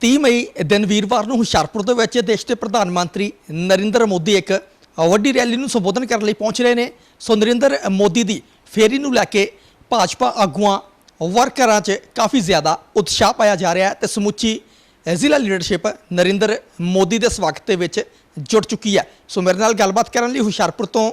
30 ਮਈ ਦਿਨ ਵੀਰਵਾਰ ਨੂੰ ਹੁਸ਼ਿਆਰਪੁਰ ਦੇ ਵਿੱਚ ਦੇਸ਼ ਦੇ ਪ੍ਰਧਾਨ ਮੰਤਰੀ ਨਰਿੰਦਰ ਮੋਦੀ ਇੱਕ ਵੱਡੀ ਰੈਲੀ ਨੂੰ ਸੰਬੋਧਨ ਕਰਨ ਲਈ ਪਹੁੰਚ ਰਹੇ ਨੇ। ਸੋ ਨਰਿੰਦਰ ਮੋਦੀ ਦੀ ਫੇਰੀ ਨੂੰ ਲੈ ਕੇ ਭਾਜਪਾ ਆਗੂਆਂ, ਵਰਕਰਾਂ 'ਚ ਕਾਫੀ ਜ਼ਿਆਦਾ ਉਤਸ਼ਾਹ ਪਾਇਆ ਜਾ ਰਿਹਾ ਹੈ ਤੇ ਸਮੁੱਚੀ ਜ਼ਿਲ੍ਹਾ ਲੀਡਰਸ਼ਿਪ ਨਰਿੰਦਰ ਮੋਦੀ ਦੇ ਸਵਾਗਤ ਦੇ ਵਿੱਚ ਜੁੜ ਚੁੱਕੀ ਹੈ। ਸੋ ਮੇਰੇ ਨਾਲ ਗੱਲਬਾਤ ਕਰਨ ਲਈ ਹੁਸ਼ਿਆਰਪੁਰ ਤੋਂ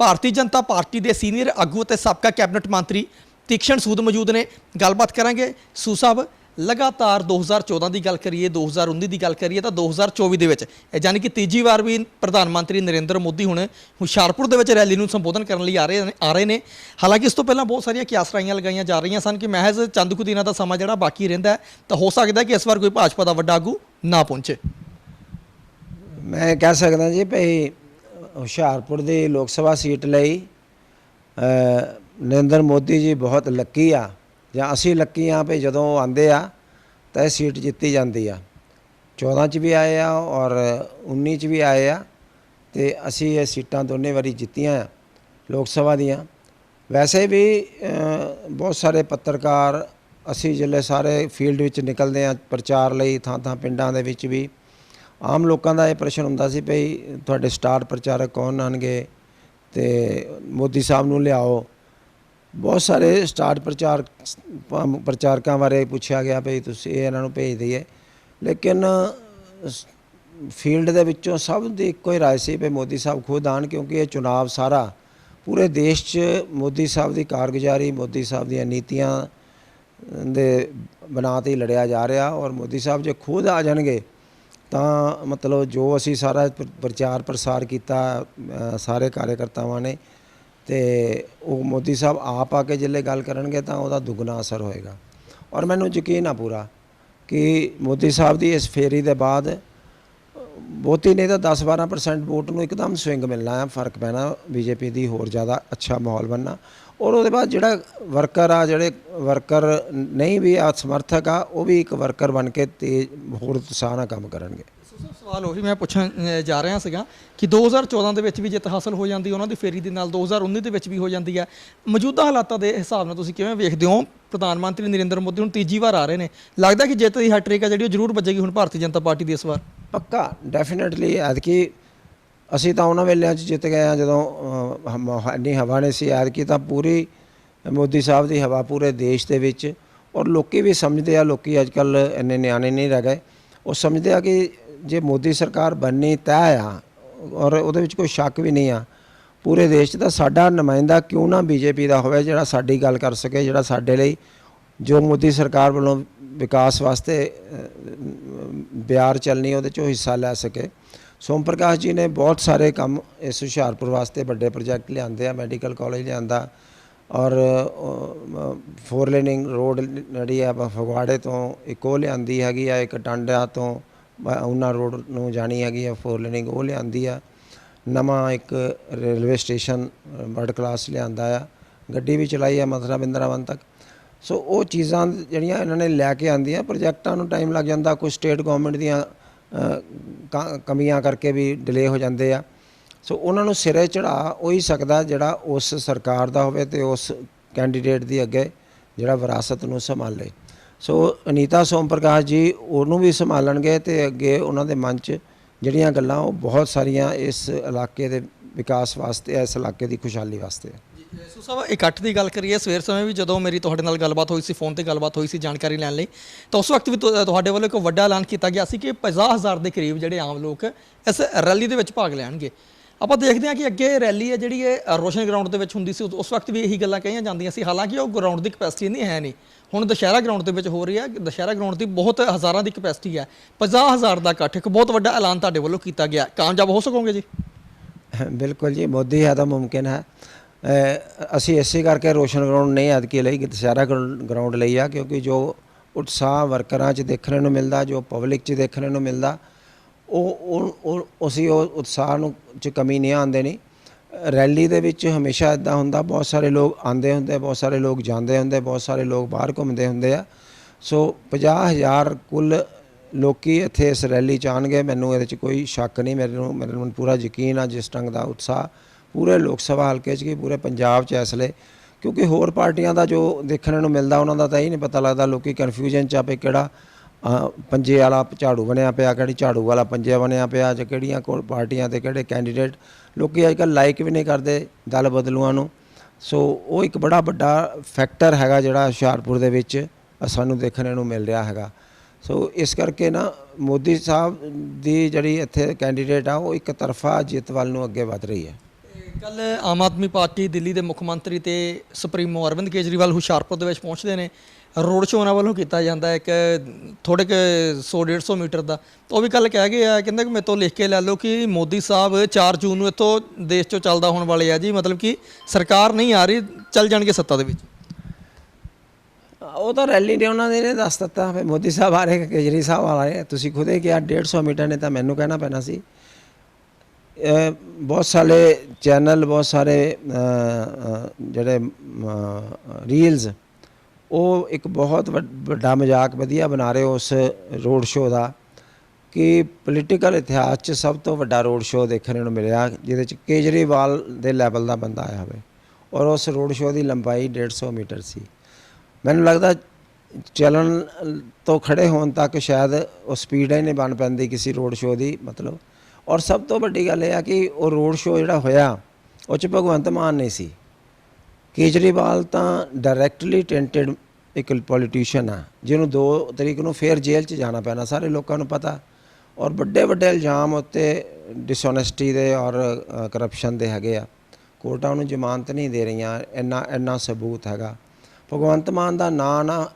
ਭਾਰਤੀ ਜਨਤਾ ਪਾਰਟੀ ਦੇ ਸੀਨੀਅਰ ਆਗੂ ਅਤੇ ਸਾਬਕਾ ਕੈਬਨਿਟ ਮੰਤਰੀ ਤੀਕਸ਼ਣ ਸੂਦ ਮੌਜੂਦ ਨੇ। ਗੱਲਬਾਤ ਕਰਾਂਗੇ। ਸੂ ਸਾਹਿਬ ਲਗਾਤਾਰ 2014 ਦੀ ਗੱਲ ਕਰੀਏ 2019 ਦੀ ਗੱਲ ਕਰੀਏ, ਤਾਂ 2024 ਦੇ ਵਿੱਚ, ਇਹ ਯਾਨੀ ਕਿ ਤੀਜੀ ਵਾਰ ਵੀ ਪ੍ਰਧਾਨ ਮੰਤਰੀ ਨਰਿੰਦਰ ਮੋਦੀ ਹੁਣ ਹੁਸ਼ਿਆਰਪੁਰ ਦੇ ਵਿੱਚ ਰੈਲੀ ਨੂੰ ਸੰਬੋਧਨ ਕਰਨ ਲਈ ਆ ਰਹੇ ਨੇ ਆ ਰਹੇ ਨੇ। ਹਾਲਾਂਕਿ ਇਸ ਤੋਂ ਪਹਿਲਾਂ ਬਹੁਤ ਸਾਰੀਆਂ ਕਿਆਸਰਾਈਆਂ ਲਗਾਈਆਂ ਜਾ ਰਹੀਆਂ ਸਨ ਕਿ ਮਹਿਜ਼ ਚੰਦ ਕੁ ਦਿਨਾਂ ਦਾ ਸਮਾਂ ਜਿਹੜਾ ਬਾਕੀ ਰਹਿੰਦਾ ਤਾਂ ਹੋ ਸਕਦਾ ਕਿ ਇਸ ਵਾਰ ਕੋਈ ਭਾਜਪਾ ਦਾ ਵੱਡਾ ਆਗੂ ਨਾ ਪਹੁੰਚੇ। ਮੈਂ ਕਹਿ ਸਕਦਾ ਜੀ ਭਈ ਹੁਸ਼ਿਆਰਪੁਰ ਦੀ ਲੋਕ ਸਭਾ ਸੀਟ ਲਈ ਨਰਿੰਦਰ ਮੋਦੀ ਜੀ ਬਹੁਤ ਲੱਕੀ ਆ। ਜਾਂ ਅਸੀਂ ਲੱਕੀ ਆ ਵੀ ਜਦੋਂ ਉਹ ਆਂਦੇ ਆ ਤਾਂ ਇਹ ਸੀਟ ਜਿੱਤੀ ਜਾਂਦੀ ਆ। 14 ਚ ਵੀ ਆਏ ਆ ਔਰ 19 ਚ ਵੀ ਆਏ ਆ ਤੇ ਅਸੀਂ ਇਹ ਸੀਟਾਂ ਦੋਨੇ ਵਾਰੀ ਜਿੱਤੀਆਂ ਆ ਲੋਕ ਸਭਾ ਦੀਆਂ। ਵੈਸੇ ਵੀ ਬਹੁਤ ਸਾਰੇ ਪੱਤਰਕਾਰ ਅਸੀਂ ਜਿਹੜੇ ਸਾਰੇ ਫੀਲਡ ਵਿੱਚ ਨਿਕਲਦੇ ਆ ਪ੍ਰਚਾਰ ਲਈ ਥਾਂ ਥਾਂ ਪਿੰਡਾਂ ਦੇ ਵਿੱਚ ਵੀ। ਆਮ ਲੋਕਾਂ ਦਾ ਇਹ ਪ੍ਰਸ਼ਨ ਹੁੰਦਾ ਸੀ ਭਈ ਤੁਹਾਡੇ ਸਟਾਰ ਪ੍ਰਚਾਰਕ ਕੌਣ ਆਣਗੇ ਤੇ ਮੋਦੀ ਸਾਹਿਬ ਨੂੰ ਲਿਆਓ। ਬਹੁਤ ਸਾਰੇ ਸਟਾਰ ਪ੍ਰਚਾਰ ਪ੍ਰਚਾਰਕਾਂ ਬਾਰੇ ਪੁੱਛਿਆ ਗਿਆ ਭਈ ਤੁਸੀਂ ਇਹਨਾਂ ਨੂੰ ਭੇਜ ਦਈਏ। ਲੇਕਿਨ ਫੀਲਡ ਦੇ ਵਿੱਚੋਂ ਸਭ ਦੀ ਇੱਕੋ ਹੀ ਰਾਏ ਸੀ ਭਈ ਮੋਦੀ ਸਾਹਿਬ ਖੁਦ ਆਣ ਕਿਉਂਕਿ ਇਹ ਚੁਣਾਵ ਸਾਰਾ ਪੂਰੇ ਦੇਸ਼ 'ਚ ਮੋਦੀ ਸਾਹਿਬ ਦੀ ਕਾਰਗੁਜ਼ਾਰੀ, ਮੋਦੀ ਸਾਹਿਬ ਦੀਆਂ ਨੀਤੀਆਂ ਦੇ ਬਣਾ ਤੇ ਹੀ ਲੜਿਆ ਜਾ ਰਿਹਾ ਔਰ ਮੋਦੀ ਸਾਹਿਬ ਜੇ ਖੁਦ ਆ ਜਾਣਗੇ ਤਾਂ ਮਤਲਬ ਜੋ ਅਸੀਂ ਸਾਰਾ ਪ੍ਰਚਾਰ ਪ੍ਰਸਾਰ ਕੀਤਾ ਸਾਰੇ ਕਾਰਜਕਰਤਾਵਾਂ ਨੇ ਤੇ ਉਹ ਮੋਦੀ ਸਾਹਿਬ ਆਪ ਆ ਕੇ ਜਿੱਲੇ ਗੱਲ ਕਰਨਗੇ ਤਾਂ ਉਹਦਾ ਦੁੱਗਣਾ ਅਸਰ ਹੋਏਗਾ। ਔਰ ਮੈਨੂੰ ਯਕੀਨ ਆ ਪੂਰਾ ਕਿ ਮੋਦੀ ਸਾਹਿਬ ਦੀ ਇਸ ਫੇਰੀ ਦੇ ਬਾਅਦ ਬਹੁਤੀ ਨਹੀਂ ਤਾਂ 10-12% ਵੋਟ ਨੂੰ ਇੱਕਦਮ ਸਵਿੰਗ ਮਿਲਣਾ ਹੈ, ਫ਼ਰਕ ਪੈਣਾ ਬੀਜੇਪੀ ਦੀ ਹੋਰ ਜ਼ਿਆਦਾ ਅੱਛਾ ਮਾਹੌਲ ਬਣਨਾ। ਔਰ ਉਹਦੇ ਬਾਅਦ ਜਿਹੜਾ ਵਰਕਰ ਆ, ਜਿਹੜੇ ਵਰਕਰ ਨਹੀਂ ਵੀ ਆ ਸਮਰਥਕ ਆ, ਉਹ ਵੀ ਇੱਕ ਵਰਕਰ ਬਣ ਕੇ ਤੇ ਹੋਰ ਉਤਸ਼ਾਹ ਨਾਲ ਕੰਮ ਕਰਨਗੇ। ਸਵਾਲ ਉਹੀ ਮੈਂ ਪੁੱਛਣ ਅ, ਜਾ ਰਿਹਾ ਸੀਗਾ ਕਿ 2014 ਦੇ ਵਿੱਚ ਵੀ ਜਿੱਤ ਹਾਸਲ ਹੋ ਜਾਂਦੀ ਉਹਨਾਂ ਦੀ ਫੇਰੀ ਦੇ ਨਾਲ 2019 ਦੇ ਵਿੱਚ ਵੀ ਹੋ ਜਾਂਦੀ ਹੈ। ਮੌਜੂਦਾ ਹਾਲਾਤਾਂ ਦੇ ਹਿਸਾਬ ਨਾਲ ਤੁਸੀਂ ਕਿਵੇਂ ਵੇਖਦੇ ਹੋ? ਪ੍ਰਧਾਨ ਮੰਤਰੀ ਨਰਿੰਦਰ ਮੋਦੀ ਹੁਣ ਤੀਜੀ ਵਾਰ ਆ ਰਹੇ ਨੇ। ਲੱਗਦਾ ਕਿ ਜਿੱਤ ਦੀ ਹੈਟ੍ਰਿਕ ਹੈ ਜਿਹੜੀ ਉਹ ਜ਼ਰੂਰ ਵੱਜੇਗੀ ਹੁਣ ਭਾਰਤੀ ਜਨਤਾ ਪਾਰਟੀ ਦੀ ਇਸ ਵਾਰ। ਪੱਕਾ ਡੈਫੀਨਿਟਲੀ ਐਤਕੀ ਅਸੀਂ ਤਾਂ ਉਹਨਾਂ ਵੇਲਿਆਂ 'ਚ ਜਿੱਤ ਗਏ ਆ ਜਦੋਂ ਅ, ਹਮ- ਇੰਨੀ ਹਵਾ ਨੇ ਸੀ। ਐਤਕੀ ਤਾਂ ਪੂਰੀ ਮੋਦੀ ਸਾਹਿਬ ਦੀ ਹਵਾ ਪੂਰੇ ਦੇਸ਼ ਦੇ ਵਿੱਚ ਔਰ ਲੋਕੀ ਵੀ ਸਮਝਦੇ ਆ ਲੋਕੀ ਅੱਜ ਕੱਲ ਇੰਨੇ ਨਿਆਣੇ ਨਹੀਂ ਰਹਿ ਗਏ। ਉਹ ਸਮਝਦੇ ਆ ਕਿ ਜੇ ਮੋਦੀ ਸਰਕਾਰ ਬਣਨੀ ਤੈਅ ਆ, ਔਰ ਉਹਦੇ ਵਿੱਚ ਕੋਈ ਸ਼ੱਕ ਵੀ ਨਹੀਂ ਆ, ਪੂਰੇ ਦੇਸ਼ 'ਚ ਤਾਂ ਸਾਡਾ ਨੁਮਾਇੰਦਾ ਕਿਉਂ ਨਾ ਬੀਜੇਪੀ ਦਾ ਹੋਵੇ ਜਿਹੜਾ ਸਾਡੀ ਗੱਲ ਕਰ ਸਕੇ, ਜਿਹੜਾ ਸਾਡੇ ਲਈ ਜੋ ਮੋਦੀ ਸਰਕਾਰ ਵੱਲੋਂ ਵਿਕਾਸ ਵਾਸਤੇ ਬਿਆਰ ਚੱਲਣੀ ਉਹਦੇ 'ਚੋਂ ਹਿੱਸਾ ਲੈ ਸਕੇ। ਸੋਮ ਪ੍ਰਕਾਸ਼ ਜੀ ਨੇ ਬਹੁਤ ਸਾਰੇ ਕੰਮ ਇਸ ਹੁਸ਼ਿਆਰਪੁਰ ਵਾਸਤੇ ਵੱਡੇ ਪ੍ਰੋਜੈਕਟ ਲਿਆਂਦੇ ਆ, ਮੈਡੀਕਲ ਕਾਲਜ ਲਿਆਂਦਾ, ਔਰ ਫੋਰ ਲੇਨਿੰਗ ਰੋਡ ਜਿਹੜੀ ਆ, ਫਗਵਾੜੇ ਤੋਂ ਇੱਕ ਉਹ ਲਿਆਂਦੀ ਹੈਗੀ ਆ, ਇੱਕ ਟਾਂਡਾ ਤੋਂ ਉਹਨਾਂ ਰੋਡ ਨੂੰ ਜਾਣੀ ਹੈਗੀ ਆ ਫੋਰ ਲੇਨਿੰਗ ਉਹ ਲਿਆਂਦੀ ਆ। ਨਵਾਂ ਇੱਕ ਰੇਲਵੇ ਸਟੇਸ਼ਨ ਵਰਡ ਕਲਾਸ ਲਿਆਂਦਾ ਆ। ਗੱਡੀ ਵੀ ਚਲਾਈ ਆ ਮਥੁਰਾ ਬਿੰਦਰਾਵਨ ਤੱਕ। ਸੋ ਉਹ ਚੀਜ਼ਾਂ ਜਿਹੜੀਆਂ ਇਹਨਾਂ ਨੇ ਲੈ ਕੇ ਆਂਦੀਆਂ ਪ੍ਰੋਜੈਕਟਾਂ ਨੂੰ ਟਾਈਮ ਲੱਗ ਜਾਂਦਾ ਕੁਝ ਸਟੇਟ ਗਵਰਨਮੈਂਟ ਦੀਆਂ ਕ- ਕਮੀਆਂ ਕਰਕੇ ਵੀ ਡਿਲੇ ਹੋ ਜਾਂਦੇ ਆ। ਸੋ ਉਹਨਾਂ ਨੂੰ ਸਿਰੇ ਚੜਾ ਉਹੀ ਸਕਦਾ ਜਿਹੜਾ ਉਸ ਸਰਕਾਰ ਦਾ ਹੋਵੇ ਤੇ ਉਸ ਕੈਂਡੀਡੇਟ ਦੀ ਅੱਗੇ ਜਿਹੜਾ ਵਿਰਾਸਤ ਨੂੰ ਸੰਭਾਲੇ। ਸੋ ਅਨੀਤਾ ਸੋਮ ਪ੍ਰਕਾਸ਼ ਜੀ, ਉਹਨੂੰ ਵੀ ਸੰਭਾਲਣਗੇ ਤੇ ਅੱਗੇ ਉਹਨਾਂ ਦੇ ਮਨ 'ਚ ਜਿਹੜੀਆਂ ਗੱਲਾਂ, ਉਹ ਬਹੁਤ ਸਾਰੀਆਂ ਇਸ ਇਲਾਕੇ ਦੇ ਵਿਕਾਸ ਵਾਸਤੇ, ਇਸ ਇਲਾਕੇ ਦੀ ਖੁਸ਼ਹਾਲੀ ਵਾਸਤੇ ਸੋ ਸਾਹਿਬ ਇਕੱਠ ਦੀ ਗੱਲ ਕਰੀਏ, ਸਵੇਰ ਸਮੇਂ ਵੀ ਜਦੋਂ ਮੇਰੀ ਤੁਹਾਡੇ ਨਾਲ ਗੱਲਬਾਤ ਹੋਈ ਸੀ, ਫੋਨ ਤੇ ਗੱਲਬਾਤ ਹੋਈ ਸੀ ਜਾਣਕਾਰੀ ਲੈਣ ਲਈ, ਤਾਂ ਉਸ ਵਕਤ ਵੀ ਤੁਹਾਡੇ ਵੱਲੋਂ ਇੱਕ ਵੱਡਾ ਐਲਾਨ ਕੀਤਾ ਗਿਆ ਸੀ ਕਿ 50000 ਦੇ ਕਰੀਬ ਜਿਹੜੇ ਆਮ ਲੋਕ ਇਸ ਰੈਲੀ ਦੇ ਵਿੱਚ ਭਾਗ ਲੈਣਗੇ। ਆਪਾਂ ਦੇਖਦੇ ਹਾਂ ਕਿ ਅੱਗੇ ਰੈਲੀ ਹੈ ਜਿਹੜੀ ਇਹ ਰੋਸ਼ਨ ਗਰਾਊਂਡ ਦੇ ਵਿੱਚ ਹੁੰਦੀ ਸੀ, ਉਸ ਵਕਤ ਵੀ ਇਹੀ ਗੱਲਾਂ ਕਹੀਆਂ ਜਾਂਦੀਆਂ ਸੀ। ਹਾਲਾਂਕਿ ਉਹ ਗਰਾਊਂਡ ਦੀ ਕਪੈਸਿਟੀ ਨਹੀਂ ਹੈ ਨਹੀਂ। ਹੁਣ ਦੁਸ਼ਹਿਰਾ ਗਰਾਊਂਡ ਦੇ ਵਿੱਚ ਹੋ ਰਹੀ ਹੈ। ਦੁਸ਼ਹਿਰਾ ਗਰਾਊਂਡ ਦੀ ਬਹੁਤ ਹਜ਼ਾਰਾਂ ਦੀ ਕਪੈਸਿਟੀ ਹੈ। 50000 ਦਾ ਇਕੱਠ, ਇੱਕ ਬਹੁਤ ਵੱਡਾ ਐਲਾਨ ਤੁਹਾਡੇ ਵੱਲੋਂ ਕੀਤਾ ਗਿਆ। ਕਾਮਯਾਬ ਹੋ ਸਕੋਗੇ ਜੀ? ਬਿਲਕੁਲ ਜੀ ਮੋਦੀ ਹੈ ਤਾਂ ਮੁਮਕਿਨ ਹੈ। ਅਸੀਂ ਇਸੇ ਕਰਕੇ ਰੋਸ਼ਨ ਗਰਾਊਂਡ ਨਹੀਂ, ਐਤਕੀ ਲਈ ਕਿ ਦੁਸਹਿਰਾ ਗਰਾਊਂਡ ਲਈ ਆ, ਕਿਉਂਕਿ ਜੋ ਉਤਸ਼ਾਹ ਵਰਕਰਾਂ 'ਚ ਦੇਖਣ ਨੂੰ ਮਿਲਦਾ, ਜੋ ਪਬਲਿਕ 'ਚ ਦੇਖਣ ਨੂੰ ਮਿਲਦਾ ਉਹ ਉਹ- ਉਹ ਅਸੀਂ ਉਹ ਉਤਸ਼ਾਹ ਨੂੰ 'ਚ ਕਮੀ ਨਹੀਂ ਆਉਂਦੇ ਨਹੀਂ ਰੈਲੀ ਦੇ ਵਿੱਚ ਹਮੇਸ਼ਾ ਇਦਾਂ ਹੁੰਦਾ, ਬਹੁਤ ਸਾਰੇ ਲੋਕ ਆਉਂਦੇ ਹੁੰਦੇ, ਬਹੁਤ ਸਾਰੇ ਲੋਕ ਜਾਂਦੇ ਹੁੰਦੇ, ਬਹੁਤ ਸਾਰੇ ਲੋਕ ਬਾਹਰ ਘੁੰਮਦੇ ਹੁੰਦੇ ਆ। ਸੋ 50000 ਕੁੱਲ ਲੋਕੀ ਇੱਥੇ ਇਸ ਰੈਲੀ ਚ ਆਉਣਗੇ। ਮੈਨੂੰ ਇਹਦੇ ਚ ਕੋਈ ਸ਼ੱਕ ਨਹੀਂ ਮੇਰੇ ਨੂੰ ਮੇਰੇ ਨੂੰ ਪੂਰਾ ਯਕੀਨ ਆ ਜਿਸ ਢੰਗ ਦਾ ਉਤਸ਼ਾਹ ਪੂਰੇ ਲੋਕ ਸਭਾ ਹਲਕੇ ਚ ਕੀ, ਪੂਰੇ ਪੰਜਾਬ ਚ ਇਸ ਵੇਲੇ ਕਿਉਂਕਿ ਹੋਰ ਪਾਰਟੀਆਂ ਦਾ ਜੋ ਦੇਖਣ ਨੂੰ ਮਿਲਦਾ, ਉਹਨਾਂ ਦਾ ਤਾਂ ਇਹ ਨਹੀਂ ਪਤਾ ਲੱਗਦਾ, ਲੋਕੀ ਕਨਫਿਊਜ਼ਨ ਚ ਆ ਵੀ ਕਿਹੜਾ ਅਹ, ਪੰਜੇ ਵਾਲਾ ਝਾੜੂ ਬਣਿਆ ਪਿਆ ਕਿਹੜੀ ਝਾੜੂ ਵਾਲਾ ਪੰਜੇ ਬਣਿਆ ਪਿਆ ਜਾਂ ਕਿਹੜੀਆਂ ਕੋਲ ਪਾਰਟੀਆਂ ਤੇ ਕਿਹੜੇ ਕੈਂਡੀਡੇਟ ਲੋਕੀ ਅੱਜ ਕੱਲ੍ਹ ਲਾਈਕ ਵੀ ਨਹੀਂ ਕਰਦੇ ਦਲ ਬਦਲੂਆਂ ਨੂੰ। ਸੋ ਉਹ ਇੱਕ ਬੜਾ ਵੱਡਾ ਫੈਕਟਰ ਹੈਗਾ ਜਿਹੜਾ ਹੁਸ਼ਿਆਰਪੁਰ ਦੇ ਵਿੱਚ ਸਾਨੂੰ ਦੇਖਣ ਨੂੰ ਮਿਲ ਰਿਹਾ ਹੈਗਾ। ਸੋ ਇਸ ਕਰਕੇ ਨਾ ਮੋਦੀ ਸਾਹਿਬ ਦੀ ਜਿਹੜੀ ਇੱਥੇ ਕੈਂਡੀਡੇਟ ਆ ਉਹ ਇੱਕ ਤਰਫਾ ਜਿੱਤ ਵੱਲ ਨੂੰ ਅੱਗੇ ਵਧ ਰਹੀ ਹੈ। ਕੱਲ ਆਮ ਆਦਮੀ ਪਾਰਟੀ ਦਿੱਲੀ ਦੇ ਮੁੱਖ ਮੰਤਰੀ ਤੇ ਸੁਪਰੀਮੋ ਅਰਵਿੰਦ ਕੇਜਰੀਵਾਲ ਹੁਸ਼ਿਆਰਪੁਰ ਦੇ ਵਿੱਚ ਪਹੁੰਚਦੇ ਨੇ। ਰੋਡ ਸ਼ੋਅ ਉਹਨਾਂ ਵੱਲੋਂ ਕੀਤਾ ਜਾਂਦਾ ਹੈ ਇੱਕ ਥੋੜੇ ਕੁ 100 150 ਮੀਟਰ ਦਾ। ਤਾਂ ਉਹ ਵੀ ਕੱਲ ਕਹਿ ਗਏ ਆ, ਕਹਿੰਦੇ ਕਿ ਮੇਰੇ ਤੋਂ ਲਿਖ ਕੇ ਲੈ ਲਓ ਕਿ ਮੋਦੀ ਸਾਹਿਬ 4 ਜੂਨ ਨੂੰ ਇੱਥੋਂ ਦੇਸ਼ ਚੋਂ ਚੱਲਦਾ ਹੋਣ ਵਾਲੇ ਆ ਜੀ, ਮਤਲਬ ਕਿ ਸਰਕਾਰ ਨਹੀਂ ਆ ਰਹੀ, ਚੱਲ ਜਾਣਗੇ ਸੱਤਾ ਦੇ ਵਿੱਚ। ਉਹ ਤਾਂ ਰੈਲੀ ਨੇ ਉਹਨਾਂ ਨੇ ਦੱਸ ਦਿੱਤਾ ਫਿਰ ਮੋਦੀ ਸਾਹਿਬ ਆ ਰਹੇ ਕੇਜਰੀ ਸਾਹਿਬ ਆ ਰਹੇ ਤੁਸੀਂ ਖੁਦ ਹੀ ਕਿਹਾ 150 ਮੀਟਰ ਨੇ ਤਾਂ ਮੈਨੂੰ ਕਹਿਣਾ ਪੈਣਾ ਸੀ। ਬਹੁਤ ਸਾਰੇ ਚੈਨਲ, ਬਹੁਤ ਸਾਰੇ ਜਿਹੜੇ ਰੀਲਸ ਉਹ ਇੱਕ ਬਹੁਤ ਵੱਡ- ਵੱਡਾ ਮਜ਼ਾਕ ਵਧੀਆ ਬਣਾ ਰਹੇ ਉਸ ਰੋਡ ਸ਼ੋਅ ਦਾ ਕਿ ਪੋਲੀਟੀਕਲ ਇਤਿਹਾਸ 'ਚ ਸਭ ਤੋਂ ਵੱਡਾ ਰੋਡ ਸ਼ੋਅ ਦੇਖਣ ਨੂੰ ਮਿਲਿਆ, ਜਿਹਦੇ 'ਚ ਕੇਜਰੀਵਾਲ ਦੇ ਲੈਵਲ ਦਾ ਬੰਦਾ ਆਇਆ ਹੋਵੇ ਔਰ ਉਸ ਰੋਡ ਸ਼ੋਅ ਦੀ ਲੰਬਾਈ 150 ਮੀਟਰ ਸੀ। ਮੈਨੂੰ ਲੱਗਦਾ ਚੱਲਣ ਤੋਂ ਖੜੇ ਹੋਣ ਤੱਕ ਸ਼ਾਇਦ ਉਹ ਸਪੀਡ ਹੀ ਨਹੀਂ ਬਣ ਪੈਂਦੀ ਕਿਸੇ ਰੋਡ ਸ਼ੋਅ ਦੀ, ਮਤਲਬ ਔਰ ਸਭ ਤੋਂ ਵੱਡੀ ਗੱਲ ਇਹ ਆ ਕਿ ਉਹ ਰੋਡ ਸ਼ੋਅ ਜਿਹੜਾ ਹੋਇਆ, ਉਹ 'ਚ ਭਗਵੰਤ ਮਾਨ ਨਹੀਂ ਸੀ। ਕੇਜਰੀਵਾਲ ਤਾਂ ਡਾਇਰੈਕਟਲੀ ਟੈਂਟਡ ਇੱਕ ਪੋਲੀਟੀਸ਼ੀਅਨ ਆ, ਜਿਹਨੂੰ 2 ਤਰੀਕ ਨੂੰ ਫੇਰ ਜੇਲ੍ਹ 'ਚ ਜਾਣਾ ਪੈਣਾ, ਸਾਰੇ ਲੋਕਾਂ ਨੂੰ ਪਤਾ। ਔਰ ਵੱਡੇ ਵੱਡੇ ਇਲਜ਼ਾਮ ਉੱਤੇ ਡਿਸਓਨੈਸਟੀ ਦੇ ਔਰ ਕਰਪਸ਼ਨ ਦੇ ਹੈਗੇ ਆ। ਕੋਰਟਾਂ ਉਹਨੂੰ ਜ਼ਮਾਨਤ ਨਹੀਂ ਦੇ ਰਹੀਆਂ, ਇੰਨਾ ਇੰਨਾ ਸਬੂਤ ਹੈਗਾ। ਭਗਵੰਤ ਮਾਨ ਦਾ ਨਾਂ ਨਾ,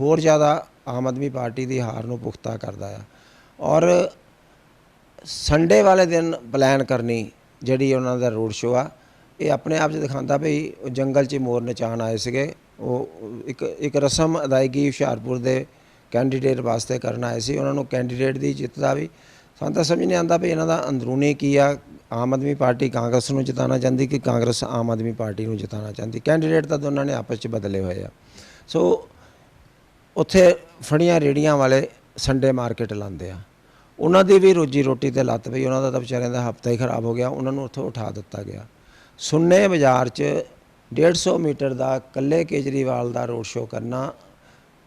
ਹੋਰ ਜ਼ਿਆਦਾ ਆਮ ਆਦਮੀ ਪਾਰਟੀ ਦੀ ਹਾਰ ਨੂੰ ਪੁਖਤਾ ਕਰਦਾ ਆ। ਔਰ ਸੰਡੇ ਵਾਲੇ ਦਿਨ ਪਲਾਨ ਕਰਨੀ ਜਿਹੜੀ ਉਹਨਾਂ ਦਾ ਰੋਡ ਸ਼ੋਅ ਆ, ਇਹ ਆਪਣੇ ਆਪ 'ਚ ਦਿਖਾਉਂਦਾ ਵੀ ਜੰਗਲ 'ਚ ਮੋਰ ਨਚਾਉਣ ਆਏ ਸੀਗੇ। ਉਹ ਇੱਕ ਇੱਕ ਰਸਮ ਅਦਾਇਗੀ ਹੁਸ਼ਿਆਰਪੁਰ ਦੇ ਕੈਂਡੀਡੇਟ ਵਾਸਤੇ ਕਰਨ ਆਏ ਸੀ। ਉਹਨਾਂ ਨੂੰ ਕੈਂਡੀਡੇਟ ਦੀ ਜਿੱਤ ਦਾ ਵੀ ਸਾਨੂੰ ਤਾਂ ਸਮਝ ਨਹੀਂ ਆਉਂਦਾ ਵੀ ਇਹਨਾਂ ਦਾ ਅੰਦਰੂਨੀ ਕੀ ਆ। ਆਮ ਆਦਮੀ ਪਾਰਟੀ ਕਾਂਗਰਸ ਨੂੰ ਜਿਤਾਉਣਾ ਚਾਹੁੰਦੀ ਕਿ ਕਾਂਗਰਸ ਆਮ ਆਦਮੀ ਪਾਰਟੀ ਨੂੰ ਜਿਤਾਉਣਾ ਚਾਹੁੰਦੀ? ਕੈਂਡੀਡੇਟ ਤਾਂ ਦੋਨਾਂ ਨੇ ਆਪਸ 'ਚ ਬਦਲੇ ਹੋਏ ਆ। ਸੋ ਉੱਥੇ ਫੜੀਆਂ ਰੇੜੀਆਂ ਵਾਲੇ ਸੰਡੇ ਮਾਰਕੀਟ ਲਾਉਂਦੇ ਆ। ਉਹਨਾਂ ਦੀ ਵੀ ਰੋਜੀ ਰੋਟੀ ਤੇ ਲੱਤ ਪਈ, ਉਹਨਾਂ ਦਾ ਤਾਂ ਵਿਚਾਰਿਆਂ ਦਾ ਹਫਤਾ ਹੀ ਖਰਾਬ ਹੋ ਗਿਆ, ਉਹਨਾਂ ਨੂੰ ਉੱਥੋਂ ਉਠਾ ਦਿੱਤਾ ਗਿਆ। ਸੁੰਨੇ ਬਾਜ਼ਾਰ 'ਚ 150 ਮੀਟਰ ਦਾ ਕੱਲੇ ਕੇਜਰੀਵਾਲ ਦਾ ਰੋਡ ਸ਼ੋਅ ਕਰਨਾ,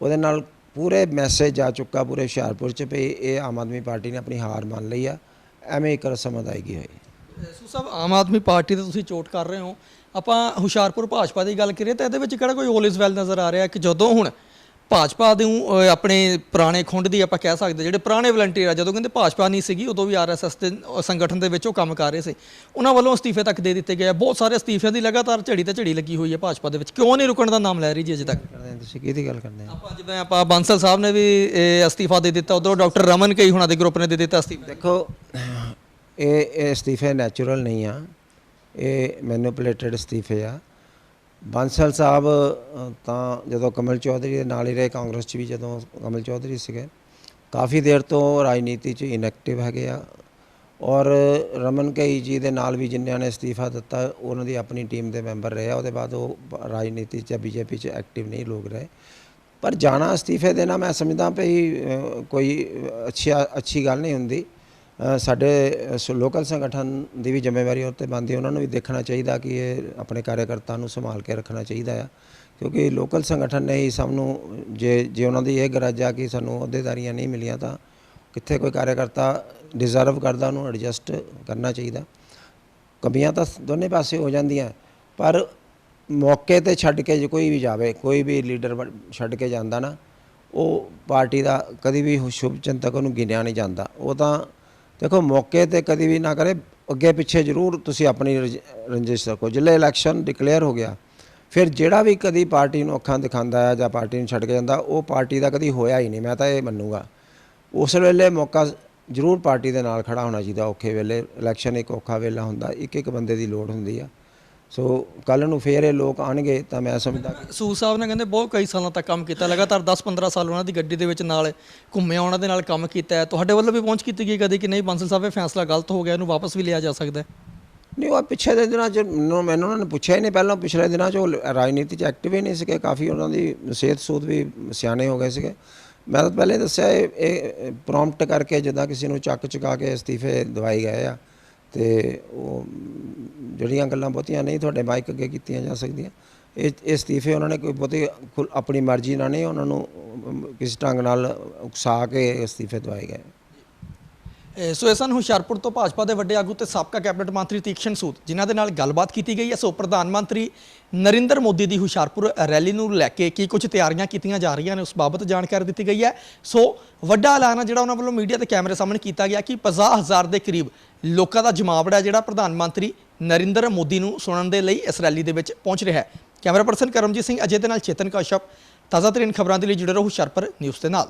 ਉਹਦੇ ਨਾਲ ਪੂਰੇ ਮੈਸੇਜ ਜਾ ਚੁੱਕਾ, ਪੂਰੇ ਹੁਸ਼ਿਆਰਪੁਰ 'ਚ ਵੀ ਇਹ ਆਮ ਆਦਮੀ ਪਾਰਟੀ ਨੇ ਆਪਣੀ ਹਾਰ ਮੰਨ ਲਈ ਆ, ਐਵੇਂ ਇੱਕ ਰਸਮ ਅਦਾਇਗੀ ਹੋਈ। ਸੂ ਸਾਹਿਬ, ਆਮ ਆਦਮੀ ਪਾਰਟੀ ਤੇ ਤੁਸੀਂ ਚੋਟ ਕਰ ਰਹੇ ਹੋ। ਆਪਾਂ ਹੁਸ਼ਿਆਰਪੁਰ ਭਾਜਪਾ ਦੀ ਗੱਲ ਕਰੀਏ ਤਾਂ ਇਹਦੇ ਵਿੱਚ ਕਿਹੜਾ ਕੋਈ 올 ਇਜ਼ ਵੈਲ ਨਜ਼ਰ ਆ ਰਿਹਾ? ਕਿ ਜਦੋਂ ਹੁਣ ਭਾਜਪਾ ਦੇ ਆਪਣੇ ਪੁਰਾਣੇ ਖੁੰਡ ਦੀ ਆਪਾਂ ਕਹਿ ਸਕਦੇ ਜਿਹੜੇ ਪੁਰਾਣੇ ਵਲੰਟੀਅਰ ਆ ਜਦੋਂ ਕਹਿੰਦੇ ਭਾਜਪਾ ਨਹੀਂ ਸੀਗੀ ਉਦੋਂ ਵੀ ਆਰਐਸਐਸ ਦੇ ਸੰਗਠਨ ਦੇ ਵਿੱਚ ਉਹ ਕੰਮ ਕਰ ਰਹੇ ਸੀ। ਉਹਨਾਂ ਵੱਲੋਂ ਅਸਤੀਫੇ ਤੱਕ ਦੇ ਦਿੱਤੇ ਗਏ ਆ। ਬਹੁਤ ਸਾਰੇ ਅਸਤੀਫਿਆਂ ਦੀ ਲਗਾਤਾਰ ਝੜੀ ਤੇ ਝੜੀ ਲੱਗੀ ਹੋਈ ਹੈ ਭਾਜਪਾ ਦੇ ਵਿੱਚ। ਕਿਉਂ ਨਹੀਂ ਰੁਕਣ ਦਾ ਨਾਮ ਲੈ ਰਹੀ ਜੀ ਅਜੇ ਤੱਕ? ਤੁਸੀਂ? ਕਿਹਦੀ ਗੱਲ ਕਰਦੇ ਆ ਆਪਾਂ ਜਿਵੇਂ ਆਪਾਂ ਬਾਂਸਲ ਸਾਹਿਬ ਨੇ ਵੀ ਇਹ ਅਸਤੀਫਾ ਦੇ ਦਿੱਤਾ ਉਧਰੋਂ ਡਾਕਟਰ ਰਮਨ ਕਈ ਹੁਣਾਂ ਦੇ ਗਰੁੱਪ ਨੇ ਦੇ ਦਿੱਤਾ ਅਸਤੀਫਾ। ਦੇਖੋ ਇਹ ਇਹ ਅਸਤੀਫੇ ਨੈਚੁਰਲ ਨਹੀਂ ਆ। ਇਹ ਮੈਨੂਪੂਲੇਟਡ ਅਸਤੀਫੇ ਆ। ਬਾਂਸਲ ਸਾਹਿਬ ਤਾਂ ਜਦੋਂ ਕਮਲ ਚੌਧਰੀ ਦੇ ਨਾਲ ਹੀ ਰਹੇ, ਕਾਂਗਰਸ 'ਚ ਵੀ ਜਦੋਂ ਕਮਲ ਚੌਧਰੀ ਸੀਗੇ, ਕਾਫੀ ਦੇਰ ਤੋਂ ਰਾਜਨੀਤੀ 'ਚ ਇਨਐਕਟਿਵ ਹੈਗੇ ਆ ਔਰ ਰਮਨ ਕਈ ਜੀ ਦੇ ਨਾਲ ਵੀ ਜਿਨ੍ਹਾਂ ਨੇ ਅਸਤੀਫਾ ਦਿੱਤਾ, ਉਹਨਾਂ ਦੀ ਆਪਣੀ ਟੀਮ ਦੇ ਮੈਂਬਰ ਰਹੇ ਆ, ਉਹਦੇ ਬਾਅਦ ਉਹ ਰਾਜਨੀਤੀ 'ਚ ਬੀਜੇਪੀ 'ਚ ਐਕਟਿਵ ਨਹੀਂ ਲੋਕ ਰਹੇ। ਪਰ ਜਾਣਾ ਅਸਤੀਫੇ ਦੇਣਾ ਮੈਂ ਸਮਝਦਾ ਭਈ ਕੋਈ ਅੱਛੀ ਅੱਛੀ ਗੱਲ ਨਹੀਂ ਹੁੰਦੀ। ਸਾਡੇ ਲੋਕਲ ਸੰਗਠਨ ਦੀ ਵੀ ਜ਼ਿੰਮੇਵਾਰੀ ਉਹ 'ਤੇ ਬਣਦੀ ਉਹਨਾਂ ਨੂੰ ਵੀ ਦੇਖਣਾ ਚਾਹੀਦਾ ਕਿ ਇਹ ਆਪਣੇ ਕਾਰਜਕਰਤਾ ਨੂੰ ਸੰਭਾਲ ਕੇ ਰੱਖਣਾ ਚਾਹੀਦਾ ਆ। ਕਿਉਂਕਿ ਲੋਕਲ ਸੰਗਠਨ ਨੇ ਹੀ ਸਭ ਨੂੰ, ਜੇ ਜੇ ਉਹਨਾਂ ਦੀ ਇਹ ਗਰਜ ਆ ਕਿ ਸਾਨੂੰ ਅਹੁਦੇਦਾਰੀਆਂ ਨਹੀਂ ਮਿਲੀਆਂ ਤਾਂ ਕਿੱਥੇ ਕੋਈ ਕਾਰਜਕਰਤਾ ਡਿਜ਼ਰਵ ਕਰਦਾ, ਉਹਨੂੰ ਐਡਜਸਟ ਕਰਨਾ ਚਾਹੀਦਾ। ਕਮੀਆਂ ਤਾਂ ਦੋਨੇ ਪਾਸੇ ਹੋ ਜਾਂਦੀਆਂ, ਪਰ ਮੌਕੇ ਤੇ ਛੱਡ ਕੇ ਜੇ ਕੋਈ ਵੀ ਜਾਵੇ, ਕੋਈ ਵੀ ਲੀਡਰ ਛੱਡ ਕੇ ਜਾਂਦਾ ਨਾ, ਉਹ ਪਾਰਟੀ ਦਾ ਕਦੀ ਵੀ ਸ਼ੁਭ ਚਿੰਤਕ ਉਹਨੂੰ ਗਿਣਿਆ ਨਹੀਂ ਜਾਂਦਾ। ਉਹ ਤਾਂ ਦੇਖੋ ਮੌਕੇ ਤੇ ਕਦੀ ਵੀ ਨਾ ਕਰੇ, ਅੱਗੇ ਪਿੱਛੇ ਜ਼ਰੂਰ ਤੁਸੀਂ ਆਪਣੀ ਰਜ- ਰੰਜਿਸ਼ ਰੱਖੋ। ਜਿੱਲੇ ਇਲੈਕਸ਼ਨ ਡਿਕਲੇਅਰ ਹੋ ਗਿਆ, ਫਿਰ ਜਿਹੜਾ ਵੀ ਕਦੀ ਪਾਰਟੀ ਨੂੰ ਅੱਖਾਂ ਦਿਖਾਉਂਦਾ ਹੈ ਜਾਂ ਪਾਰਟੀ ਨੂੰ ਛੱਡ ਕੇ ਜਾਂਦਾ, ਉਹ ਪਾਰਟੀ ਦਾ ਕਦੀ ਹੋਇਆ ਹੀ ਨਹੀਂ, ਮੈਂ ਤਾਂ ਇਹ ਮੰਨੂਗਾ। ਉਸ ਵੇਲੇ ਮੌਕਾ ਜ਼ਰੂਰ ਪਾਰਟੀ ਦੇ ਨਾਲ ਖੜਾ ਹੋਣਾ ਚਾਹੀਦਾ, ਔਖੇ ਵੇਲੇ। ਇਲੈਕਸ਼ਨ ਇੱਕ ਔਖਾ ਵੇਲਾ ਹੁੰਦਾ ਇੱਕ ਇੱਕ ਬੰਦੇ ਦੀ ਲੋੜ ਹੁੰਦੀ ਆ। ਸੋ ਕੱਲ ਨੂੰ ਫੇਰ ਇਹ ਲੋਕ ਆਣਗੇ ਤਾਂ ਮੈਂ ਸਮਝਦਾ ਸੂ ਸਾਹਿਬ ਨੇ ਕਹਿੰਦੇ ਬਹੁਤ ਕਈ ਸਾਲਾਂ ਤੱਕ ਕੰਮ ਕੀਤਾ ਲਗਾਤਾਰ 10-15 ਸਾਲ ਉਹਨਾਂ ਦੀ ਗੱਡੀ ਦੇ ਵਿੱਚ ਨਾਲ ਘੁੰਮਿਆ ਉਹਨਾਂ ਦੇ ਨਾਲ ਕੰਮ ਕੀਤਾ ਹੈ। ਤੁਹਾਡੇ ਵੱਲੋਂ ਵੀ ਪਹੁੰਚ ਕੀਤੀ ਗਈ ਕਦੇ ਕਿ ਨਹੀਂ? ਬਾਂਸਲ ਸਾਹਿਬ ਇਹ ਫੈਸਲਾ ਗਲਤ ਹੋ ਗਿਆ ਇਹਨੂੰ ਵਾਪਸ ਵੀ ਲਿਆ ਜਾ ਸਕਦਾ ਹੈ? ਨਹੀਂ ਉਹ ਪਿਛਲੇ ਦੇ ਦਿਨਾਂ ਚ ਮੈਨੂੰ ਉਹਨਾਂ ਨੇ ਪੁੱਛਿਆ ਹੀ ਨਹੀਂ ਪਹਿਲਾਂ ਪਿਛਲੇ ਦਿਨਾਂ ਚ ਉਹ ਰਾਜਨੀਤੀ ਚ ਐਕਟਿਵ ਹੀ ਨਹੀਂ ਸੀਗੇ ਕਾਫੀ ਉਹਨਾਂ ਦੀ ਸਿਹਤ ਸੂਤ ਵੀ ਸਿਆਣੇ ਹੋ ਗਏ ਸੀਗੇ। ਮੈਂ ਤਾਂ ਪਹਿਲੇ ਦੱਸਿਆ ਇਹ ਇਹ ਪ੍ਰੋਮਪਟ ਕਰਕੇ ਜਿੱਦਾਂ ਕਿਸੇ ਨੂੰ ਚੱਕ ਚੁਕਾ ਕੇ ਅਸਤੀਫੇ ਦਵਾਈ ਗਏ ਆ। ਤੇ ਉਹ, ਜਿਹੜੀਆਂ ਗੱਲਾਂ ਬਹੁਤੀਆਂ ਨਹੀਂ ਤੁਹਾਡੇ ਮਾਈਕ ਅੱਗੇ ਕੀਤੀਆਂ ਜਾ ਸਕਦੀਆਂ। ਇਹ ਇਹ ਅਸਤੀਫੇ ਉਹਨਾਂ ਨੇ ਕੋਈ ਬਹੁਤੀ ਖੁੱਲ੍ਹ- ਆਪਣੀ ਮਰਜ਼ੀ ਨਾਲ ਨਹੀਂ ਉਹਨਾਂ ਨੂੰ ਕਿਸੇ ਢੰਗ ਨਾਲ ਉਕਸਾ ਕੇ ਅਸਤੀਫੇ ਦਵਾਏ ਗਏ। ਸੋ ਇਹ ਸਨ ਹੁਸ਼ਿਆਰਪੁਰ ਤੋਂ ਭਾਜਪਾ ਦੇ ਵੱਡੇ ਆਗੂ ਤੇ ਸਾਬਕਾ ਕੈਬਨਿਟ ਮੰਤਰੀ ਤੀਕਸ਼ਣ ਸੂਦ, ਜਿਨ੍ਹਾਂ ਦੇ ਨਾਲ ਗੱਲਬਾਤ ਕੀਤੀ ਗਈ ਹੈ। ਸੋ ਪ੍ਰਧਾਨ ਮੰਤਰੀ ਨਰਿੰਦਰ ਮੋਦੀ ਦੀ ਹੁਸ਼ਿਆਰਪੁਰ ਰੈਲੀ ਨੂੰ ਲੈ ਕੇ ਕੀ ਕੁਝ ਤਿਆਰੀਆਂ ਕੀਤੀਆਂ ਜਾ ਰਹੀਆਂ ਨੇ, ਉਸ ਬਾਬਤ ਜਾਣਕਾਰੀ ਦਿੱਤੀ ਗਈ ਹੈ। ਸੋ ਵੱਡਾ ਐਲਾਨ ਹੈ ਜਿਹੜਾ ਉਹਨਾਂ ਵੱਲੋਂ ਮੀਡੀਆ ਤੇ ਕੈਮਰੇ ਸਾਹਮਣੇ ਕੀਤਾ ਗਿਆ ਕਿ 50000 ਦੇ ਕਰੀਬ ਲੋਕਾਂ ਦਾ ਜਮਾਵੜਾ ਜਿਹੜਾ ਪ੍ਰਧਾਨ ਮੰਤਰੀ ਨਰਿੰਦਰ ਮੋਦੀ ਨੂੰ ਸੁਣਨ ਦੇ ਲਈ ਇਸ ਰੈਲੀ ਦੇ ਵਿੱਚ ਪਹੁੰਚ ਰਿਹਾ ਹੈ। ਕੈਮਰਾ ਪਰਸਨ ਕਰਮਜੀਤ ਸਿੰਘ ਅਜੇ ਦੇ ਨਾਲ ਚੇਤਨ ਕਸ਼ਪ, ਤਾਜ਼ਾ ਤਰੀਨ ਖਬਰਾਂ ਦੇ ਲਈ ਜੁੜੇ ਰਹੋ ਹੁਸ਼ਿਆਰਪੁਰ ਨਿਊਜ਼ ਦੇ ਨਾਲ।